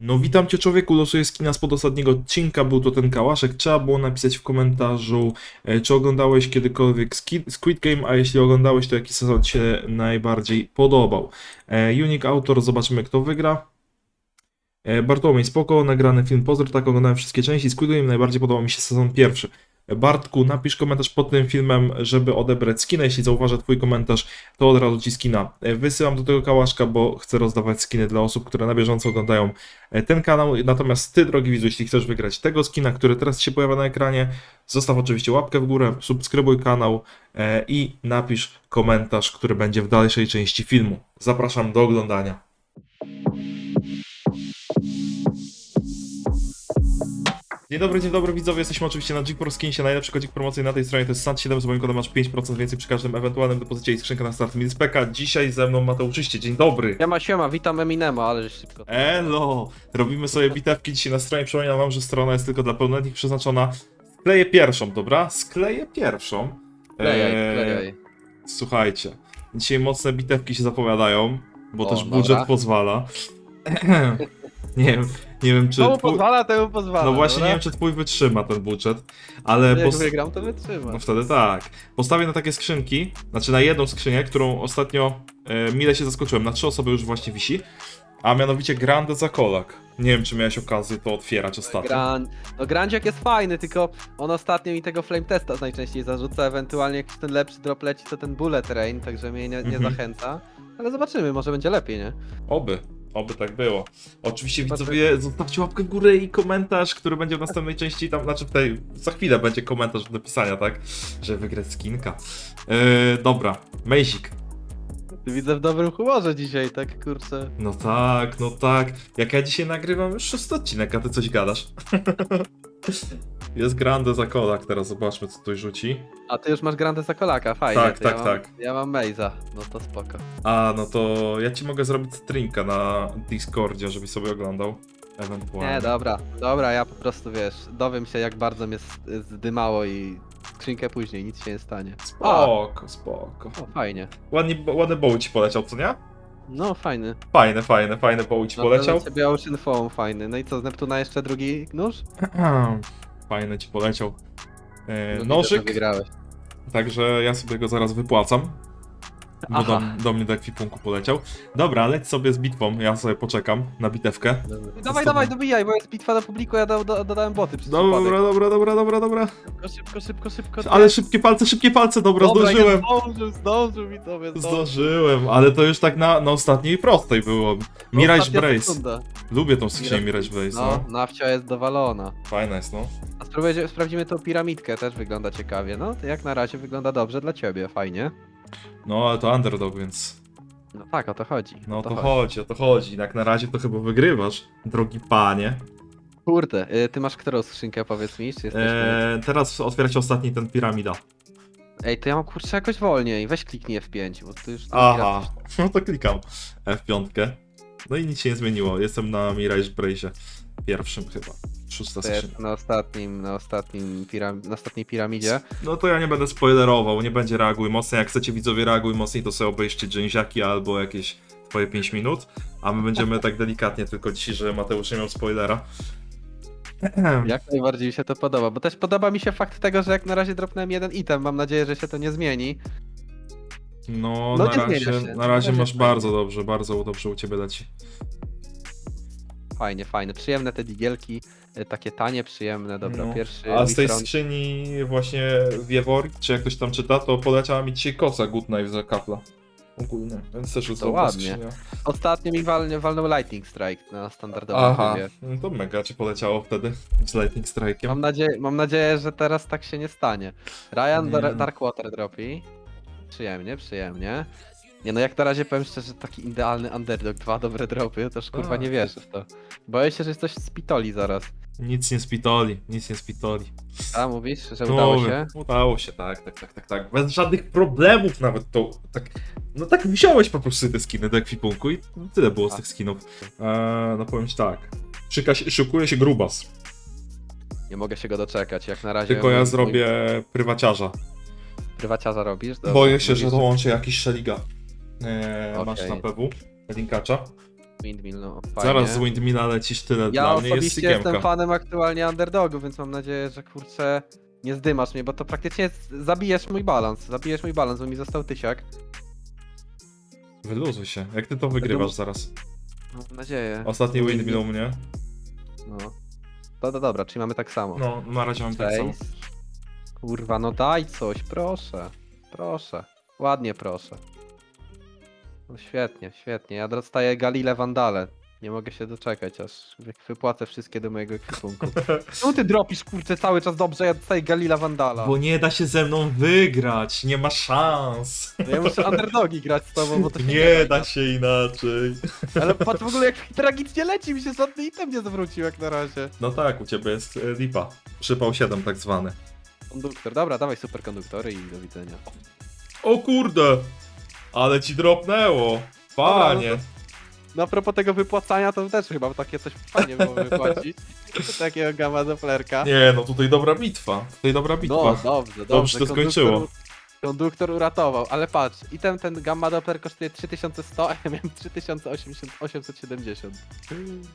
No witam cię człowieku, losuję skina spod ostatniego odcinka, był to ten kałaszek, trzeba było napisać w komentarzu, e, czy oglądałeś kiedykolwiek Squid Game, a jeśli oglądałeś, to jaki sezon ci się najbardziej podobał. E, Unique Autor, zobaczymy kto wygra. E, Bartłomiej, spoko, nagrany film, pozdro, tak oglądałem wszystkie części, Squid Game najbardziej podobał mi się sezon pierwszy. Bartku, napisz komentarz pod tym filmem, żeby odebrać skina. Jeśli zauważę Twój komentarz, to od razu Ci skina e, wysyłam do tego kałaszka, bo chcę rozdawać skiny dla osób, które na bieżąco oglądają e, ten kanał. Natomiast Ty, drogi widzu, jeśli chcesz wygrać tego skina, który teraz się pojawia na ekranie, zostaw oczywiście łapkę w górę, subskrybuj kanał e, i napisz komentarz, który będzie w dalszej części filmu. Zapraszam do oglądania. Dzień dobry, dzień dobry widzowie, jesteśmy oczywiście na Pro Skinsie, najlepszy kodzik promocyjny na tej stronie to jest SAT7, z moim kodem masz 5% więcej przy każdym ewentualnym depozycie i skrzynka na start Milspeka. Dzisiaj ze mną Mateusz Czyście, dzień dobry. Siema, siema, witam Eminema, ale szybko. Elo! Robimy sobie bitewki dzisiaj na stronie. Przypominam wam, że strona jest tylko dla pełnoletnich przeznaczona. Skleję pierwszą, dobra? Skleję pierwszą. Klejaj, Eee, klejaj. Słuchajcie, dzisiaj mocne bitewki się zapowiadają, bo O, też budżet dobra. pozwala. nie wiem, nie wiem czy. Komu twój- pozwala, temu pozwala. No właśnie nie wiem, czy twój wytrzyma ten budżet, ale Jak pos... wygram, to wytrzyma. no wtedy tak. Postawię na takie skrzynki, znaczy na jedną skrzynię, którą ostatnio e, mile się zaskoczyłem. Na trzy osoby już właśnie wisi, a mianowicie Grande Zakolak. Nie wiem, czy miałeś okazję to otwierać ostatnio. Gran... No Grandziak jest fajny, tylko on ostatnio mi tego flame testa najczęściej zarzuca, ewentualnie jakiś ten lepszy drop leci, to ten bullet rain, także mnie nie, nie Mhm. zachęca. Ale zobaczymy, może będzie lepiej, nie? Oby. Oby tak było. Oczywiście widzowie, zostawcie łapkę w górę i komentarz, który będzie w następnej części tam, znaczy w tej, za chwilę będzie komentarz do napisania, tak? Że wygrać skinka. Yy, dobra, Mejzik. Widzę w dobrym humorze dzisiaj, tak kurczę. No tak, no tak. Jak ja dzisiaj nagrywam już szósty odcinek, a ty coś gadasz. Jest Grande Zakolak, teraz zobaczmy co tutaj rzuci. A ty już masz Grande Zakolaka, fajnie. Tak, to tak, ja mam, tak. Ja mam Mejza, no to spoko. A, no to ja ci mogę zrobić streamka na Discordzie, żebyś sobie oglądał. Ewentualnie. Nie, dobra, dobra, ja po prostu wiesz, dowiem się jak bardzo mnie z- zdymało i skrzynkę później, nic się nie stanie. A, Spoko, spoko. o, fajnie. Ładnie, ładny boł ci poleciał, co nie? No fajny. Fajne, fajne, fajne boł ci No, poleciał. to dla ciebie Ocean Foam fajny. No i co, z Neptuna jeszcze drugi nóż? Fajny ci poleciał. E, No, nożyk, Wygrałeś. także ja sobie go zaraz wypłacam. Bo do, Aha. do mnie do ekwipunku poleciał. Dobra, leć sobie z bitwą, ja sobie poczekam na bitewkę. Dawaj, dawaj, dobijaj, bo jest bitwa na publiku, ja do, do, dodałem boty przez Dobra, przypadek. dobra, dobra, dobra, dobra. Szybko, szybko, szybko, szybko. Ale szybkie palce, szybkie palce, dobra, Dobra, zdążyłem. Zdążył, zdążył mi to, zdążył. Zdążyłem, ale to już tak na, na ostatniej prostej było. Mirage Brace. Lubię tą skrzynię Mirage- Mirage Brace, No, no. nawcia jest dowalona. Fajna jest, no. A spróbujcie, sprawdzimy tą piramidkę, też wygląda ciekawie. No, to jak na razie wygląda dobrze dla ciebie, fajnie. No, ale to underdog, więc... No tak, o to chodzi. No o to chodzi, o to chodzi. Jak na razie to chyba wygrywasz, drogi panie. Kurde, y, ty masz którą skrzynkę, powiedz mi, czy jesteśmy... Eee, teraz otwierać ostatni ten piramida. Ej, to ja mam kurczę jakoś wolniej, weź kliknij F5, bo tu już... Aha, no to klikam F5. No i nic się nie zmieniło. Jestem na Mirage Brace pierwszym chyba. Szósta To skrzynia. jest na ostatnim, na ostatnim piram... na ostatniej piramidzie. No to ja nie będę spoilerował, nie będzie reaguj mocniej. Jak chcecie widzowie reaguj mocniej, to sobie obejrzcie dżęziaki albo jakieś twoje 5 minut. A my będziemy tak delikatnie tylko dzisiaj, że Mateusz nie miał spoilera. Jak najbardziej mi się to podoba, bo też podoba mi się fakt tego, że jak na razie dropnąłem jeden item, mam nadzieję, że się to nie zmieni. No, No na, nie razie, się. na razie masz bardzo dobrze, bardzo dobrze u ciebie leci. Fajnie, fajne, przyjemne te digielki, y, takie tanie, przyjemne, dobra, No. pierwszy A z tej Witron- skrzyni właśnie Wiewor, czy jak ktoś tam czyta, to poleciała mi dzisiaj kosa Good Knife za kapla. Ogólnie, więc też dobra ładnie. skrzynia. Ostatnio mi walnie, walnął Lightning Strike na standardowym Aha, trybie. no to mega ci poleciało wtedy z Lightning Strike'iem. Mam nadzieję, mam nadzieję, że teraz tak się nie stanie. Ryan Nie. Dar Darkwater dropi. Przyjemnie, przyjemnie. Nie no, jak na razie powiem szczerze, taki idealny underdog, dwa dobre dropy, to już kurwa Tak. nie wierzę w to. Boję się, że jest coś spitoli zaraz. Nic nie spitoli, nic nie spitoli. A mówisz, że udało się? Udało się, tak, tak, tak, tak, tak. Bez żadnych problemów nawet to, tak, no tak wziąłeś po prostu te skiny do ekwipunku i tyle było z tych skinów. Eee, no powiem ci tak, Szyka się, szykuje się grubas, Nie mogę się go doczekać, jak na razie... tylko ja mój- zrobię prywaciarza. mój Prywaciarza robisz? Dobra, Boję się, że mówisz, dołączę jakiś szeliga. Eee, Masz na PW, linkacza. Windmill, no fajnie. Zaraz z Windmilla lecisz tyle Ja dla mnie, jest osobiście jestem fanem aktualnie underdogu, więc mam nadzieję, że kurczę nie zdymasz mnie, bo to praktycznie jest, zabijesz mój balans. Zabijesz mój balans, bo mi został tysiak. Wyluzuj się, jak ty to wygrywasz zaraz? Mam nadzieję. Ostatni Windmill u mnie. No. To, to dobra, czyli mamy tak samo. No, na razie mam tak samo. Kurwa, no daj coś, proszę. Proszę. Ładnie proszę. No świetnie, świetnie. Ja dostaję Galile Vandale. Nie mogę się doczekać, aż wy- wypłacę wszystkie do mojego ekwipunku. Czemu ty dropisz, kurczę, cały czas dobrze, ja dostaję Galila Vandala. Bo nie da się ze mną wygrać, nie ma szans. No ja muszę underdogi grać z tobą, bo to się Nie da się inaczej. Ale patrz w ogóle jak tragicznie leci, mi się żadny item nie zwrócił jak na razie. No tak, u ciebie jest e, lipa. Przypał 7 tak zwany. Konduktor, dobra, dawaj superkonduktory i do widzenia. O kurde! Ale ci dropnęło. Panie. Dobra, No a propos tego wypłacania, to też chyba takie coś fajnie było wypłacić. Takiego gamma doplerka. Nie, no tutaj dobra bitwa. Tutaj dobra bitwa. No, dobrze, dobrze. Dobrze to skończyło. Konduktor uratował, ale patrz, item ten gamma doppler kosztuje 3100, a ja miałem 3870.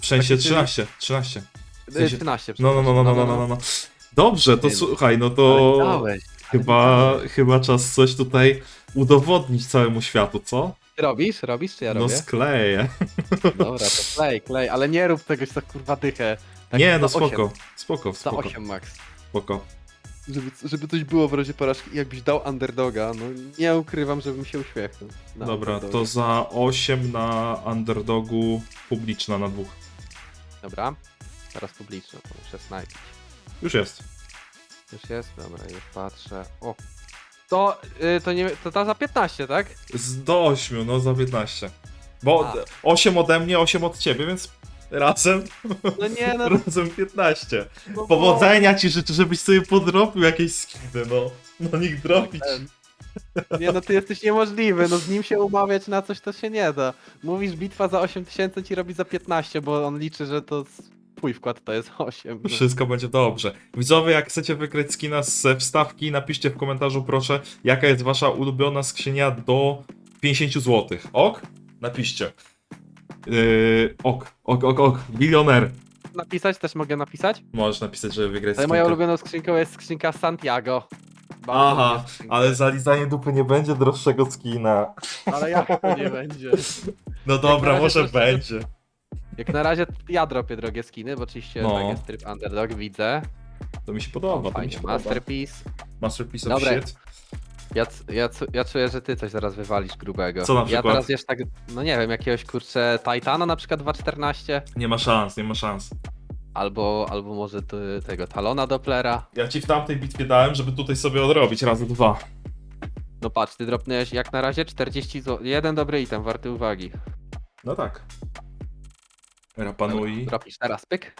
W sensie Taki, czyli- 13, 13. Y, sensie- 13, No, no, no, no, no, no, no, no. Dobrze, to no. słuchaj, no to Ale dałeś, ale chyba, chyba czas coś tutaj udowodnić całemu światu, co? Robisz? Robisz czy ja No robię? skleję. Dobra, to klej, klej, ale nie rób czegoś za kurwa dychę. Tak Nie, no 8, spoko. Spoko, Za spoko, 8 max. spoko. Żeby, żeby coś było w razie porażki, jakbyś dał underdoga, no nie ukrywam, żebym się uśmiechnął. na Dobra, underdoga. to za 8 na underdogu publiczna na dwóch. Dobra, teraz publiczno, to muszę snajpić. Już jest. Już jest, dobra, już patrzę. O! To, y, to nie, to ta za 15, tak? Z do 8, no za 15. Bo A. 8 ode mnie, 8 od ciebie, więc razem, No nie, no. razem 15. no Powodzenia ci życzę, żebyś sobie podrobił jakieś skiny, no. No niech drobić. Nie no, ty jesteś niemożliwy, no z nim się umawiać na coś to się nie da. Mówisz bitwa za 8000 ci robi za 15, bo on liczy, że to s- wkład to jest 8. No. Wszystko będzie dobrze. Widzowie, jak chcecie wygrać skina z wstawki, napiszcie w komentarzu proszę, jaka jest wasza ulubiona skrzynia do 50 zł. Ok? Napiszcie. Yy, ok, ok, ok, ok. Bilioner. Napisać też mogę napisać? Możesz napisać, żeby wygrać Ale moją skrzynkę. ulubioną skrzynką jest skrzynka Santiago. Bardzo Aha, skrzynkę. ale za lizanie dupy nie będzie droższego skina. Ale jak to nie będzie? No dobra, może będzie. Jak na razie ja dropię drogie skiny, bo oczywiście No. tak jest tryb underdog, widzę. To mi się podoba, to mi Fajnie, się podoba. masterpiece. Masterpiece of shit. Ja, c- ja, c- ja czuję, że ty coś zaraz wywalisz grubego. Co na Ja przykład? teraz jeszcze tak, no nie wiem, jakiegoś kurczę Titana na przykład 2.14, Nie ma szans, nie ma szans. albo, albo może ty, tego Talona Dopplera. Ja ci w tamtej bitwie dałem, żeby tutaj sobie odrobić razy dwa. No patrz, ty dropnęłeś jak na razie 40 zł. Jeden dobry item, warty uwagi. No tak. Rapanui. Dropisz teraz, pyk.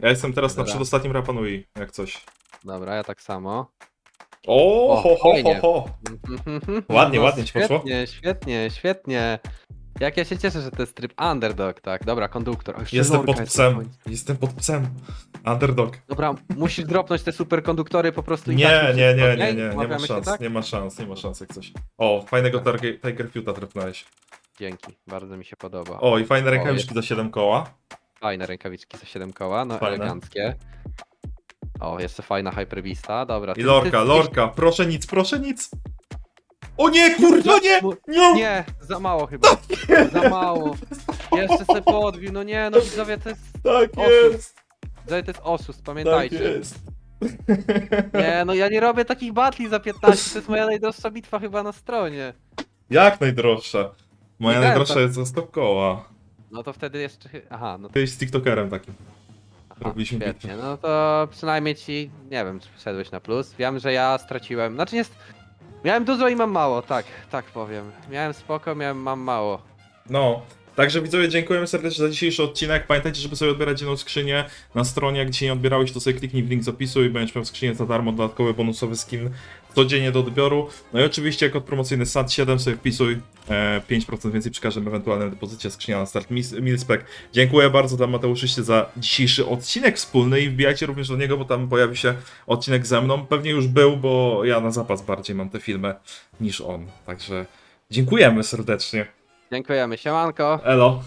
Ja jestem teraz na Dobra. przedostatnim Rapanui, jak coś. Dobra, ja tak samo. O, O, ho, ho, ho, fajnie. ho. Ładnie, No, ładnie ci poszło. Świetnie, świetnie, świetnie. Jak ja się cieszę, że to jest tryb underdog, tak. Dobra, konduktor. O, jeszcze Jestem lorka pod jest na psem. końcu. Jestem pod psem. Underdog. Dobra, musisz dropnąć te superkonduktory po prostu i Nie, tak nie, nie, nie, nie, nie ma Umawiamy się szans, tak? nie ma szans, nie ma szans jak coś. O, fajnego Tiger, Tiger Fiuta. Dzięki, bardzo mi się podoba. O, i fajne rękawiczki za 7 koła. Fajne rękawiczki za 7 koła, no Fajne. eleganckie. O, jeszcze fajna Hyperbista, dobra. I ty- lorka, ty- lorka, proszę nic, proszę nic. O nie, kurwa, nie! Mu- Nie! Nie, za mało chyba. Za mało. Jeszcze se podbił, no nie, no widzowie, to jest, Tak Oszust. jest, widzowie, to jest oszust, tak pamiętajcie. jest. Nie, no ja nie robię takich batli za 15, to jest moja najdroższa bitwa chyba na stronie. Jak najdroższa? Moja Nie najdroższa to- jest za 100 koła. No to wtedy jeszcze, chy- aha, no to Ty z TikTokerem takim. aha, robiliśmy świetnie, no to przynajmniej ci, nie wiem, czy wszedłeś na plus. Wiem, że ja straciłem, znaczy nie, st- miałem dużo i mam mało, tak, tak powiem. Miałem spoko, miałem, mam mało. No. Także widzowie, dziękujemy serdecznie za dzisiejszy odcinek. Pamiętajcie, żeby sobie odbierać jedną skrzynię na stronie. Jak dzisiaj nie odbierałeś, to sobie kliknij w link z opisu i będziesz miał skrzynię za darmo, dodatkowy bonusowy skin codziennie do odbioru. No i oczywiście kod promocyjny SAT7 sobie wpisuj. E, 5% więcej przy każdym ewentualnym depozycie skrzynia na start Milspec. Dziękuję bardzo dla Mateuszyście za dzisiejszy odcinek wspólny i wbijajcie również do niego, bo tam pojawi się odcinek ze mną. Pewnie już był, bo ja na zapas bardziej mam tę filmę niż on. Także dziękujemy serdecznie. Dziękujemy, siemanko. Elo.